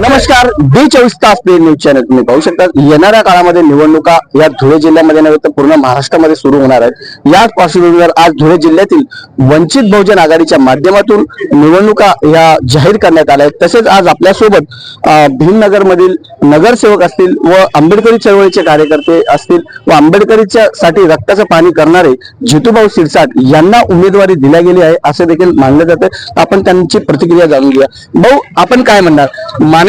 नमस्कार डी चोवीस तास न्यूज चॅनल तुम्ही पाहू शकता. येणाऱ्या काळामध्ये निवडणुका या धुळे जिल्ह्यामध्ये नव्हे तर पूर्ण महाराष्ट्रामध्ये सुरू होणार आहेत. याच पार्श्वभूमीवर आज धुळे जिल्ह्यातील वंचित बहुजन आघाडीच्या माध्यमातून निवडणुका या जाहीर करण्यात आल्या आहेत. तसेच आज आपल्यासोबत भीमनगरमधील नगरसेवक असतील व आंबेडकरी चळवळीचे कार्यकर्ते असतील व आंबेडकरीच्या साठी रक्ताचं पाणी करणारे जितूभाऊ सिरसाट यांना उमेदवारी दिल्या गेली आहे असे देखील मानलं जाते. आपण त्यांची प्रतिक्रिया जाणून घेऊया. भाऊ आपण काय म्हणणार?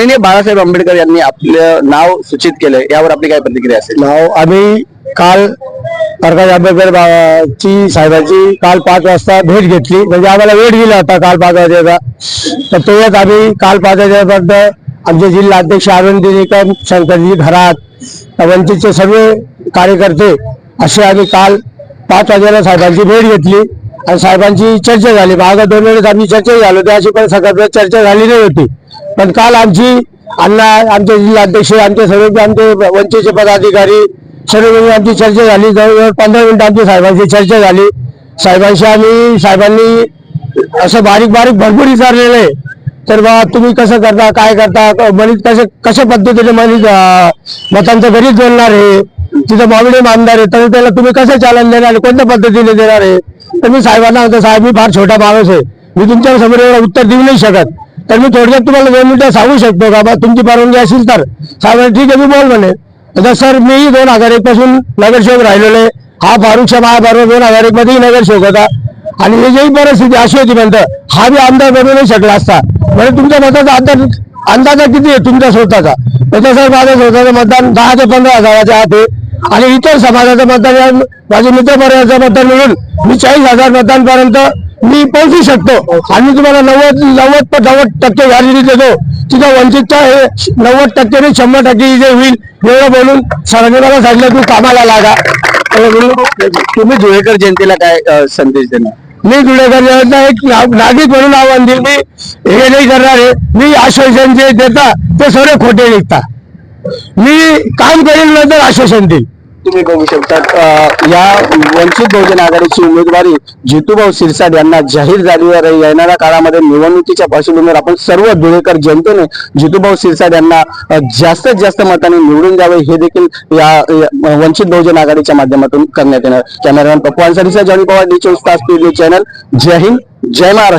माननीय बाळासाहेब आंबेडकर यांनी आपलं नाव सूचित केलंय यावर आपली काय प्रतिक्रिया असेल? नाव आम्ही काल प्रकाश आंबेडकर बाबाची ची साहेबांची काल पाच वाजता भेट घेतली. म्हणजे आम्हाला वेळ दिला होता काल पाच वाजेचा. तर तेव्हाच आम्ही काल पाच वाजेपर्यंत आमचे जिल्हा अध्यक्ष अरविंद दिनेकर शंकरजी घरात वंचितचे सगळे कार्यकर्ते असे आम्ही काल पाच वाजेला साहेबांची भेट घेतली. आणि साहेबांची चर्चा झाली. मागं दोन वेळेस आम्ही चर्चा झालो होती पण सकाळ चर्चा झाली नाही होती. पण काल आमची अण्णा आमचे जिल्हाध्यक्ष आमचे सर्व आमचे वंचितचे पदाधिकारी सर्व आमची चर्चा झाली. जवळजवळ पंधरा मिनिटं आमची साहेबांची चर्चा झाली. साहेबांशी आम्ही साहेबांनी असं बारीक बारीक भरपूर विचारलेलं आहे. तर बा तुम्ही कसं करता काय करता मनीत कसं कशा पद्धतीने मनीत मतांचं घरीच बोलणार आहे? तिथं मागणी मानणार आहे तर त्याला तुम्ही कसं चालन देणार? कोणत्या पद्धतीने देणार आहे? तर मी साहेबांना म्हणतो साहेब मी फार छोटा माणूस आहे. मी तुमच्यासमोर एवढं उत्तर देऊ नाही शकत. तर मी थोडक्यात तुम्हाला दोन मिनिटं सांगू शकतो का? बा तुमची परवानगी असेल तर. साहेब ठीक आहे मी बोल म्हणे. आता सर मी दोन हजार एक पासून नगरसेवक राहिलेलो आहे. हा फारुखच्या महाबरोबर दोन हजार एक मध्येही नगरसेवक होता. आणि ही जी परिस्थिती अशी होती म्हणतं हा बी आमदार बनू नाही शकला असता. म्हणजे तुमच्या मताचा अंदाज अंदाजा किती आहे तुमच्या स्वतःचा? तर सर माझ्या स्वतःचं मतदान दहा ते पंधरा हजाराच्या आत आहे. आणि इतर समाजाचं मतदान माझे मित्र परिवाराचं मतदान मिळून मी चाळीस हजार मतदान पर्यंत मी पोहोचू शकतो. आणि मी तुम्हाला नव्वद नव्वद नव्वद टक्के गॅरंटी देतो. तिथं वंचितच्या हे नव्वद टक्के शंभर टक्के जे होईल एवढं बोलून सरांनी मला सांगितलं तू कामाला लागा. तुम्ही धुळेकर जनतेला काय संदेश देणार? मी धुळेकर यांना एक नागरिक म्हणून आव्हान देईल. मी हे नाही करणार आहे. मी आश्वासन जे देता ते सर्व खोटे निघता. मी काम करेल नंतर आश्वासन देईल तुम्ही बघू शकता या वंचित बहुजन आघाडीची उमेदवारी जितूभाऊ सिरसाट यांना जाहीर झाली येणाऱ्या काळामध्ये निवडणुकीच्या पार्श्वभूमीवर आपण सर्व धुळेकर जनतेने जितूभाऊ सिरसाट यांना जास्तीत जास्त मताने निवडून द्यावे हे देखील या या वंचित बहुजन आघाडीच्या माध्यमातून करण्यात येणार. कॅमेरामॅन पप्पू अन्सारीचा जॉनी पवार डी चोवीस तास चॅनल. जय हिंद जय महाराष्ट्र.